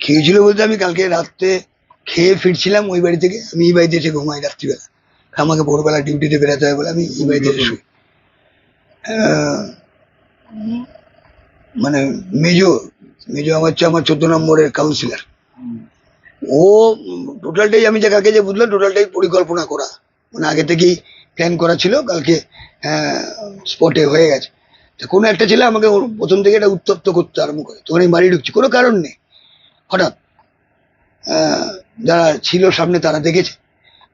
খেয়েছিল বলতে আমি কালকে রাত্রে খেয়ে ফিরছিলাম ওই বাড়ি থেকে। আমি এই বাড়িতে এসে ঘুমাই রাত্রিবেলা। আমাকে ভোরবেলা ডিউটিতে বেরোতে হয় বলে আমি এই বাড়িতে এসে শুই। মানে মেজো মেজো আমার হচ্ছে আমার চোদ্দ নম্বরের কাউন্সিলর ও টোটালটাই আমি যে কালকে যে বুঝলাম টোটালটাই পরিকল্পনা করা। মানে আগে থেকেই প্ল্যান করা ছিল, কালকে স্পটে হয়ে গেছে। তো কোনো একটা ছেলে আমাকে প্রথম থেকে এটা উত্তপ্ত করতে আরম্ভ করে। তখন আমি বাড়ি ঢুকছি। কোনো কারণ নেই। হঠাৎ যারা ছিল সামনে তারা দেখেছে।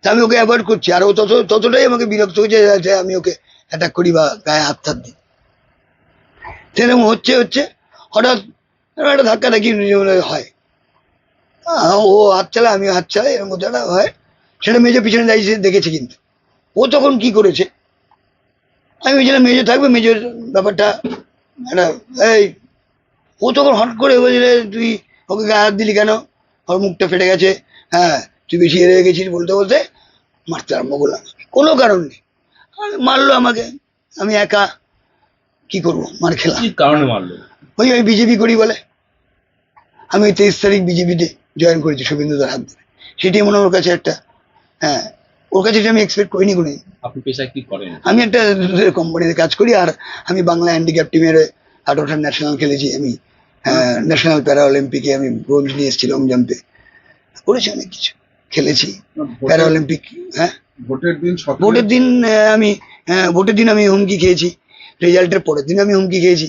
তা আমি ওকে অ্যাভয়েড করছি, আর ও তত, ততটাই আমাকে বিরক্ত হয়েছে যে আমি ওকে অ্যাটাক করি বা গায়ে হাত হাত দিই। সেরকম হচ্ছে হচ্ছে, হঠাৎ একটা ধাক্কা ধাক্কি হয়। ও হাত চালায় আমি হাত চালাই, এরকম একটা হয়। সেটা মেজে পিছনে দাঁড়িয়ে দেখেছে কিন্তু। ও তখন কি করেছে? আমি ভেবেছিলাম মেজে থাকবে মেজের ব্যাপারটা, একটা, এই, ও তখন হট করে বলছিলে তুই ওকে গায়ে হাত দিলি কেন? ওর মুখটা ফেটে গেছে। হ্যাঁ তুই বেশি এড়ে গেছিস বলতে বলতে মারতে আরম্ভ করলাম। কোনো কারণ নেই। মারলো আমাকে। আমি একা কি করব? মার খেলাম কারণে মারলো? ওই আমি বিজেপি করি বলে। আমি ওই তেইশ তারিখ বিজেপিতে জয়েন করেছি শুভেন্দুদার হাত ধরে। সেটাই মনে হয় ওর কাছে একটা হ্যাঁ ওর কাছে আমি এক্সপেক্ট করিনি কোনো আপনি পেশায় কি করেন? আমি একটা কোম্পানিতে কাজ করি আর আমি বাংলা হ্যান্ডিক্যাপ টিমের আঠারোটা ন্যাশনাল খেলেছি আমি। ন্যাশনাল প্যারা অলিম্পিকে আমি ব্রোঞ্জ নিয়ে এসেছি লং জাম্পে করেছি অনেক কিছু। খেলেছি। প্যারা অলিম্পিক হ্যাঁ? ভোটের দিন ভোটের দিন আমি ভোটের দিন আমি হুমকি খেয়েছি। রেজাল্টের পরের দিন আমি হুমকি খেয়েছি।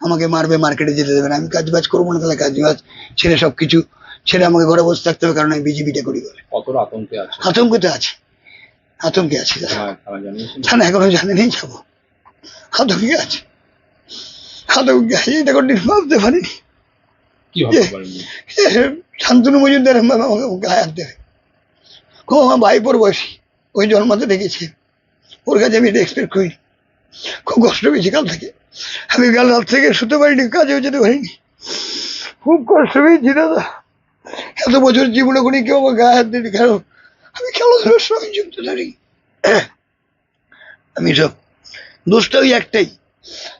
আমাকে মারবে মার্কেটে যেতে দেবে না। আমি কাজ বাজ করব না তাহলে কাজ বাজ ছেড়ে সব কিছু ছেড়ে আমাকে ঘরে বসে থাকতে হবে কারণ আমি বিজেপিটা করি বলে। আতঙ্কে আছে? আতঙ্কে আছে। আতঙ্কে আছে। হ্যাঁ তারা এখনও জানেনি যাব। আতঙ্কে আছে। আছে এটা কোনদিন ভাবতে পারিনি? শান্তনু মজুমদার আমাকে গায়ে হাত দেবে। খুব আমার ভাইপোর বয়সী ওই জন্মাতে দেখেছি। ওর কাছে আমি এটা এক্সপেক্ট করিনি। খুব কষ্ট পেয়েছি কাল থেকে। আমি কাল রাত থেকে শুতে পারিনি কাজেও যেতে পারিনি। খুব কষ্ট পেয়েছি দাদা। এত বছর জীবনে করি কেউ আমার গায়ে হাত দিতে কেন আমি খেলাধুলার সঙ্গে যুক্ত থাকি। আমি সব দোষটা ওই একটাই।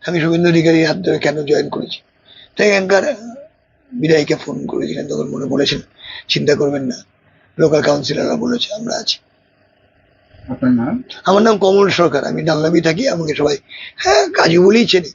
আমি শুভেন্দু অধিকারীর হাত ধরে কেন জয়েন করেছি? তাই এখানকার বিদায়কে ফোন করেছিলেন তখন মনে বলেছেন চিন্তা করবেন না লোকাল কাউন্সিলররা বলেছে আমরা আছি। আমার নাম কমল সরকার আমি ডাল্লাবি থাকি আমাকে সবাই হ্যাঁ কাজু বলেই চেনে।